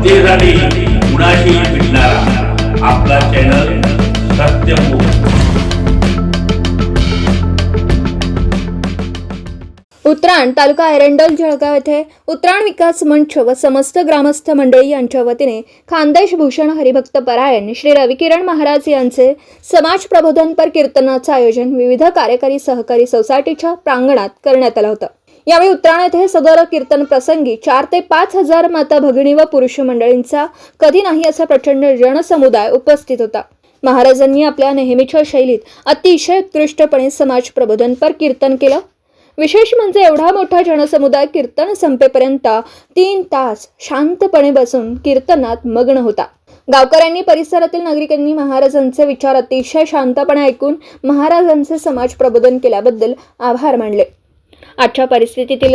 जनतेसाठी कुणाशी भेटणारा आपला चॅनल सत्यमुख उत्राण तालुका एरंडल जळगाव येथे उत्राण विकास मंच व समस्त ग्रामस्थ मंडळी यांच्या वतीने खानदेश भूषण हरिभक्त परायण श्री रविकिरण महाराज यांचे समाज प्रबोधनपर कीर्तनाचं आयोजन विविध कार्यकारी सहकारी सोसायटीच्या प्रांगणात करण्यात आलं होतं. यावेळी उत्राण येथे सदर कीर्तन प्रसंगी चार ते पाच हजार माता भगिनी व पुरुष मंडळींचा कधी नाही असा प्रचंड जनसमुदाय उपस्थित होता. महाराजांनी आपल्या नेहमीच्या शैलीत अतिशय उत्कृष्टपणे समाज प्रबोधनपर कीर्तन केलं. विशेष म्हणजे एवढा मोठा जनसमुदाय कीर्तन संपेपर्यंत तीन तास शांतपणे बसून कीर्तनात मग्न होता. गावकऱ्यांनी परिसरातील नागरिकांनी महाराजांचे विचार अतिशय शांतपणे ऐकून महाराजांचे समाज प्रबोधन केल्याबद्दल आभार मानले. आजच्या परिस्थितीतील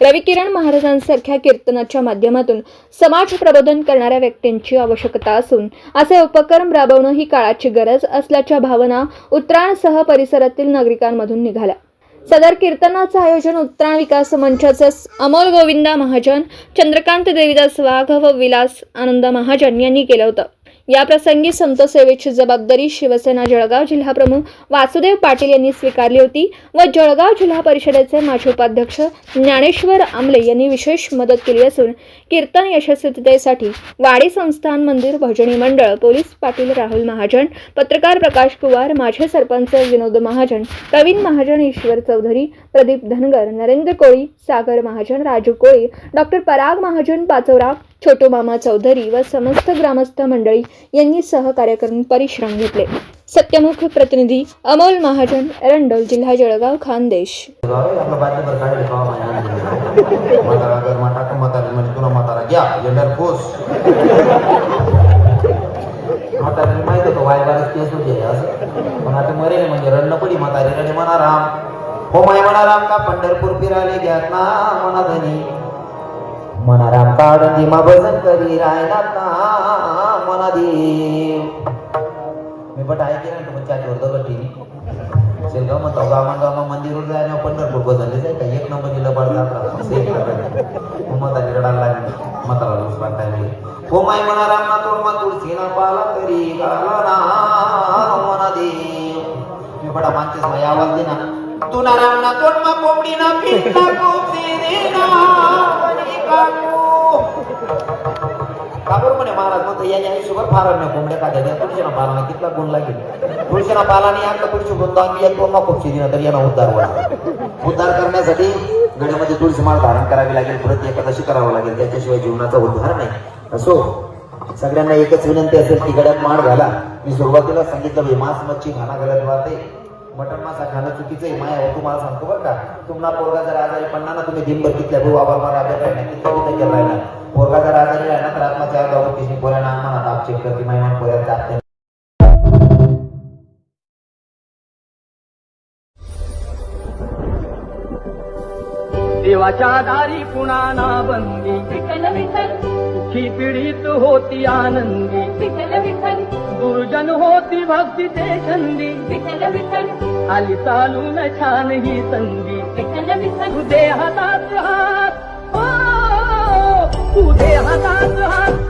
रविकिरण महाराजांसारख्या कीर्तनाच्या माध्यमातून समाज प्रबोधन करणाऱ्या व्यक्तींची आवश्यकता असून असे उपक्रम राबवणं ही काळाची गरज असल्याच्या भावना उत्तराणसह परिसरातील नागरिकांमधून निघाल्या. सदर कीर्तनाचं आयोजन उत्तराण विकास मंचाचे अमोल गोविंदा महाजन चंद्रकांत देवीदास वाघ व विलास आनंद महाजन यांनी केलं होतं. या प्रसंगी संत सेवेची जबाबदारी शिवसेना जळगाव जिल्हाप्रमुख वासुदेव पाटील यांनी स्वीकारली होती व जळगाव जिल्हा परिषदेचे माजी उपाध्यक्ष ज्ञानेश्वर आमले यांनी विशेष मदत केली असून कीर्तन यशस्वीतेसाठी वाडी संस्थान मंदिर भजनी मंडळ पोलीस पाटील राहुल महाजन पत्रकार प्रकाश कुवार माझे सरपंच विनोद महाजन प्रवीण महाजन ईश्वर चौधरी प्रदीप धनगर नरेंद्र कोळी सागर महाजन राजू कोळी डॉक्टर पराग महाजन पाचोरा छोटो मामा चौधरी व समस्त ग्रामस्थ मंडळी यांनी सहकार्य करून परिश्रम घेतले. सत्यमुख प्रतिनिधी अमोल महाजन एरंडोल जिल्हा जळगाव खानदेश. म्हणजे हो माय म्हणा राम का पंढरपूर फिराले घ्यात ना म्हणा धनी मनारा राम काढून मा भजन करी राहिला का? मना देव मी पण ऐके ना तुम्ही चाटीवर दगड ठेवी शेलगाव म्हणतो गावागाव मंदिरवर जायला पंढरपूर बदलले जाय का? एक नंबर दिलं पडला मताने रडायला लागली. मताला लूस बांधायला लागली हो माय मनारा राम ना तोड मा तुळशीना पाला करी गाला ना मना देव मी बडा मागचेच माझी आवाज दे ना. तू ना राम ना तोड मा कोंबडी ना पिंडा कोपसी रे ना. काबर म्हणे महाराज म्हणतो फार नाही कोंबड्या खात्या त्या तुळशीना कितला गुण लागेल. तुळशीना पालाने तुळशी वृंदावन मी एक खूपशी तर यांना उद्धार उद्धार करण्यासाठी गड्यामध्ये तुळशी माळ धारण करावी लागेल परत एकादशी करावं लागेल. त्याच्याशिवाय जीवनाचा उद्धार नाही. असो सगळ्यांना एकच विनंती असेल की गड्यात माळ घाला. मी सुरुवातीला सांगितलं मास मांस मच्छी खाना घालत वाहते मटन मासा खाणं चुकीचं आहे. माया हो तुम्हाला सांगतो बरं का तुम्हाला पोरगा जर आजारी पडला ना तुम्ही दिनभर कितल्या भाऊ बाबा मारा अभ्यास राहिला कितल्या किती केला राहिला पोरगा जर आजारी राहिला तर आत्माच्या जाऊ किसी पोऱ्याना आम्हाला ताप चेक करते मायमान पोऱ्यात जाते देवाच्या दारी पुणाना बंदी विठ्ठल विठ्ठल. सुखी पीडित होती आनंदी. विठ्ठल विठ्ठल. दुर्जन होती भक्तीचे छंदी विठ्ठल विठ्ठल. आली चालून छान ही संधी. विठ्ठल विठ्ठल. तू दे हातात हात. ओ, तू दे हातात हात.